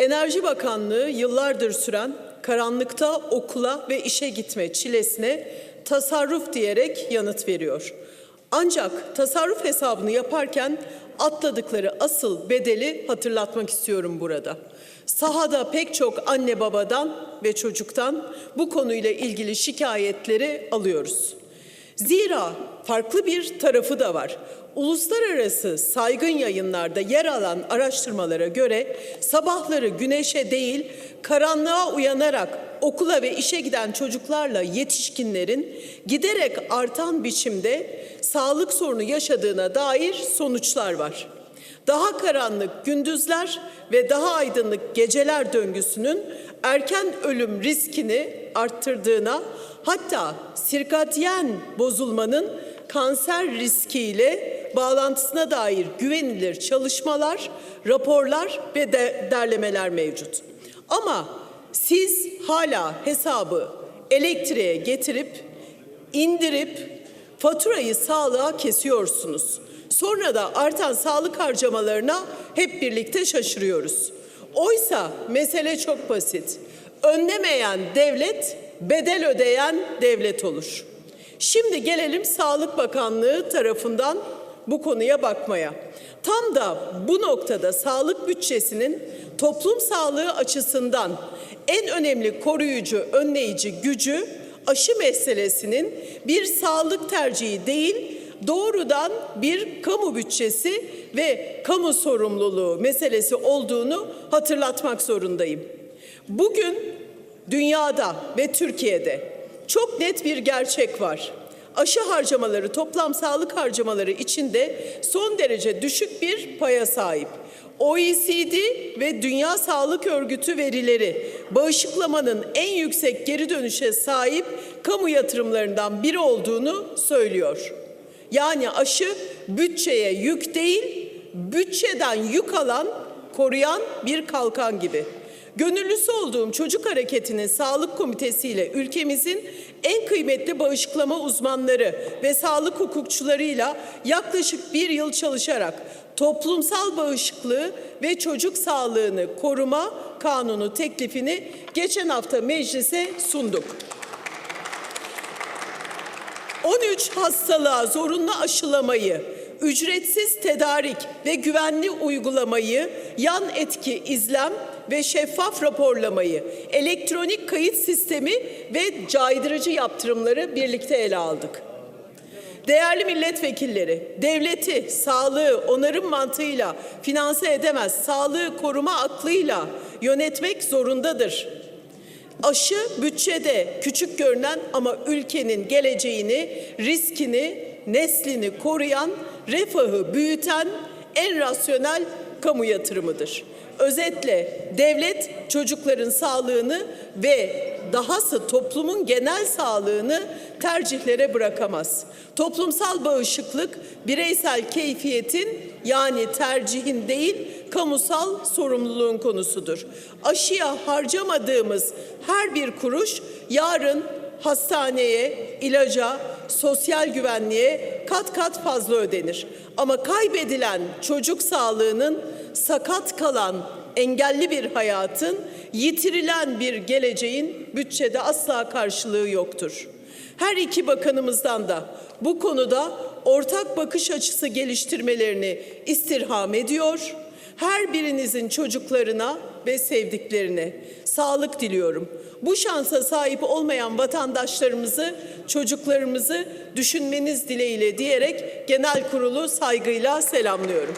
Enerji Bakanlığı yıllardır süren karanlıkta okula ve işe gitme çilesine tasarruf diyerek yanıt veriyor. Ancak tasarruf hesabını yaparken atladıkları asıl bedeli hatırlatmak istiyorum burada. Sahada pek çok anne babadan ve çocuktan bu konuyla ilgili şikayetleri alıyoruz. Zira farklı bir tarafı da var. Uluslararası saygın yayınlarda yer alan araştırmalara göre sabahları güneşe değil karanlığa uyanarak okula ve işe giden çocuklarla yetişkinlerin giderek artan biçimde sağlık sorunu yaşadığına dair sonuçlar var. Daha karanlık gündüzler ve daha aydınlık geceler döngüsünün erken ölüm riskini arttırdığına hatta sirkadyen bozulmanın kanser riskiyle bağlantısına dair güvenilir çalışmalar, raporlar ve de derlemeler mevcut. Ama siz hala hesabı elektriğe getirip indirip faturayı sağlığa kesiyorsunuz. Sonra da artan sağlık harcamalarına hep birlikte şaşırıyoruz. Oysa mesele çok basit. Önlemeyen devlet, bedel ödeyen devlet olur. Şimdi gelelim Sağlık Bakanlığı tarafından bu konuya bakmaya. Tam da bu noktada sağlık bütçesinin toplum sağlığı açısından en önemli koruyucu, önleyici gücü aşı meselesinin bir sağlık tercihi değil, doğrudan bir kamu bütçesi ve kamu sorumluluğu meselesi olduğunu hatırlatmak zorundayım. Bugün dünyada ve Türkiye'de çok net bir gerçek var. Aşı harcamaları, toplam sağlık harcamaları içinde son derece düşük bir paya sahip. OECD ve Dünya Sağlık Örgütü verileri bağışıklamanın en yüksek geri dönüşe sahip kamu yatırımlarından biri olduğunu söylüyor. Yani aşı bütçeye yük değil, bütçeden yük alan, koruyan bir kalkan gibi. Gönüllüsü olduğum Çocuk Hareketi'nin Sağlık Komitesi ile ülkemizin en kıymetli bağışıklama uzmanları ve sağlık hukukçularıyla yaklaşık bir yıl çalışarak toplumsal bağışıklığı ve çocuk sağlığını koruma kanunu teklifini geçen hafta meclise sunduk. 13 hastalığa zorunlu aşılamayı, ücretsiz tedarik ve güvenli uygulamayı, yan etki izlem ve şeffaf raporlamayı, elektronik kayıt sistemi ve caydırıcı yaptırımları birlikte ele aldık. Değerli milletvekilleri, devleti sağlığı onarım mantığıyla finanse edemez, sağlığı koruma aklıyla yönetmek zorundadır. Aşı bütçede küçük görünen ama ülkenin geleceğini, riskini, neslini koruyan, refahı büyüten en rasyonel kamu yatırımıdır. Özetle devlet çocukların sağlığını ve dahası toplumun genel sağlığını tercihlere bırakamaz. Toplumsal bağışıklık bireysel keyfiyetin yani tercihin değil kamusal sorumluluğun konusudur. Aşıya harcamadığımız her bir kuruş yarın hastaneye, ilaca, sosyal güvenliğe kat kat fazla ödenir. Ama kaybedilen çocuk sağlığının sakat kalan engelli bir hayatın, yitirilen bir geleceğin bütçede asla karşılığı yoktur. Her iki bakanımızdan da bu konuda ortak bakış açısı geliştirmelerini istirham ediyor. Her birinizin çocuklarına ve sevdiklerine sağlık diliyorum. Bu şansa sahip olmayan vatandaşlarımızı, çocuklarımızı düşünmeniz dileğiyle diyerek genel kurulu saygıyla selamlıyorum.